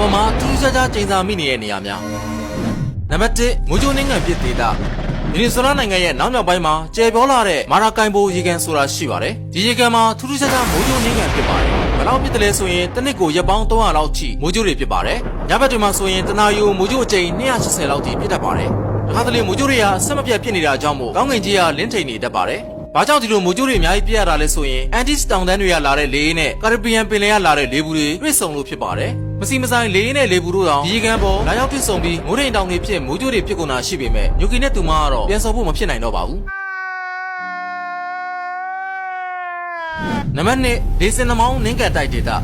ပေါ်မှာထူးခြားခြားကျင်းစာမိနေတဲ့နေရာများနံပါတ်1မူဂျိုနင်းငံပြည်ဒေသဗီနီဇွဲလားနိုင်ငံရဲ့နောက်မြောက်ပိုင်းမှာကျယ်ပြောလာတဲ့မာရာကိုင်ဘိုရေကန်ဆိုတာရှိပါတယ်ဒီရေကန်မှာထူးထူးခြားခြားမူဂျိုနင်းငံဖြစ်ပါတယ်ဘယ်လောက်ဖြစ်တယ်လဲဆိုရင်တစ်နှစ်ကိုရက်ပေါင်း300လောက်ထိမူဂျိုတွေဖြစ်ပါတယ်ညဘက်တွေမှာဆိုရင်တနာယူမူဂျိုအကြိမ်280လောက်ထိဖြစ်တတ်ပါတယ်အခါတလေမူဂျိုတွေကအဆက်မပြတ်ဖြစ်နေတာကြောင့်မို့ကောင်းကင်ကြီးကလင်းထိန်နေတတ်ပါတယ် ဘာကြောင့်ဒီလိုမိုးကြိုးတွေအများကြီးပြရတာလဲဆိုရင်အန်တီစတောင်တန်းတွေကလာတဲ့လေအေးနဲ့ကာရဘီယံပင်လယ်ကလာတဲ့လေဘူးတွေတွေ့ဆုံလို့ဖြစ်ပါတယ်။မစီမဆိုင်လေအေးနဲ့လေဘူးတို့တောင်ဒီကံပေါ်လာရောက်တွေ့ဆုံပြီးမိုးထိန်တောင်တွေဖြစ်မိုးကြိုးတွေဖြစ်ကုန်တာရှိပေမဲ့ညိုကီနဲ့သူမကတော့ပြန်ဆော်ဖို့မဖြစ်နိုင်တော့ပါဘူး။နံပါတ်1ဒေစင်နမောင်းနင်းကန်တိုက်ဒေတာ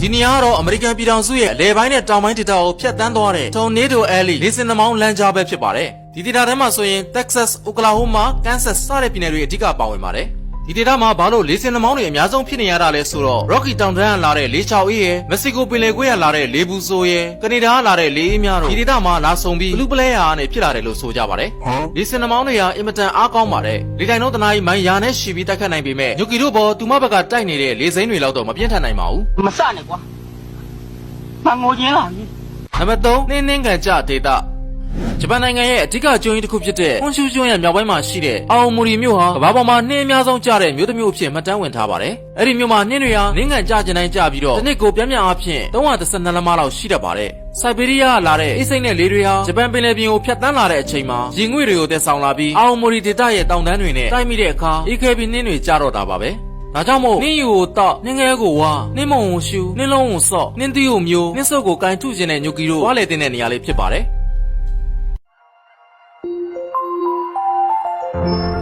ဒီနေရာကတော့အမေရိကန်ပြည်ထောင်စုရဲ့အလဲပိုင်းနဲ့တောင်ပိုင်းဒေသကိုဖျက်ဆီးသွားတဲ့ Tornado Alley ဒေစင်နမောင်းလမ်းကြားပဲဖြစ်ပါတယ်။ ဒီဒေသထဲမှာဆိုရင် Texas, Oklahoma, Kansas စတဲ့ပြည်နယ်တွေအဓိကပါဝင်ပါတယ်။ဒီဒေသမှာဘာလို့လေစင်နှမောင်းတွေအများဆုံးဖြစ်နေရတာလဲဆိုတော့ Rocky တောင်တန်းကလာတဲ့လေချောက်အေးရယ်မက္ဆီကိုပင်လယ်ကွေ့ကလာတဲ့လေဘူးဆိုရယ်ကနေဒါကလာတဲ့လေအေးများတို့ဒီဒေသမှာလာဆုံပြီးဘလူးပလဲယာကနေဖြစ်လာတယ်လို့ဆိုကြပါတယ်။လေစင်နှမောင်းတွေဟာအင်မတန်အားကောင်းပါတယ်။လေတိုင်တော့တနားကြီးမိုင်ယာနဲ့ရှီပြီးတိုက်ခတ်နိုင်ပေမဲ့ညိုကီတို့ဘောသူမဘက်ကတိုက်နေတဲ့လေစိမ်းတွေလောက်တော့မပြင်းထန်နိုင်ပါဘူးမစနဲ့ကွာမငိုချင်းလာပြီ။နံပါတ်3နှင်းနှင်းကန်ကြဒေတာ ဂျပန်နိုင်ငံရဲ့အဓိကကျွန်းကြီးတစ်ခုဖြစ်တဲ့ဟွန်ရှူကျွန်းရဲ့မြောက်ပိုင်းမှာရှိတဲ့အော်မိုရီမြို့ဟာကမ္ဘာပေါ်မှာနှင်းအများဆုံးကျတဲ့မြို့တစ်မြို့အဖြစ်မှတ်တမ်းဝင်ထားပါတယ်။အဲ့ဒီမြို့မှာနှင်းတွေဟာနှင်းကန်ကျကျင်တိုင်းကျပြီးတော့တစ်နှစ်ကိုပြင်းပြင်းအားဖြင့်312လက်မလောက်ရှိတတ်ပါတယ်။စိုက်ဘေးရီးယားကလာတဲ့အိစိမ့်နဲ့လေတွေဟာဂျပန်ပင်လယ်ပြင်ကိုဖြတ်တန်းလာတဲ့အချိန်မှာရေငွေ့တွေကိုတက်ဆောင်လာပြီးအော်မိုရီဒေတာရဲ့တောင်တန်းတွေနဲ့တိုက်မိတဲ့အခါအေးခဲပြီးနှင်းတွေကျတော့တာပါပဲ။ဒါကြောင့်မို့နင်းယူကိုတော့နင်းငယ်ကိုဝါနင်းမုံကိုရှူနင်းလုံးကိုစော့နင်းသီးကိုမျိုးနင်းစုပ်ကိုကန်ထုကျင်တဲ့ညိုကီတို့ဝါလေတင်တဲ့နေရာလေးဖြစ်ပါတယ် Thank you.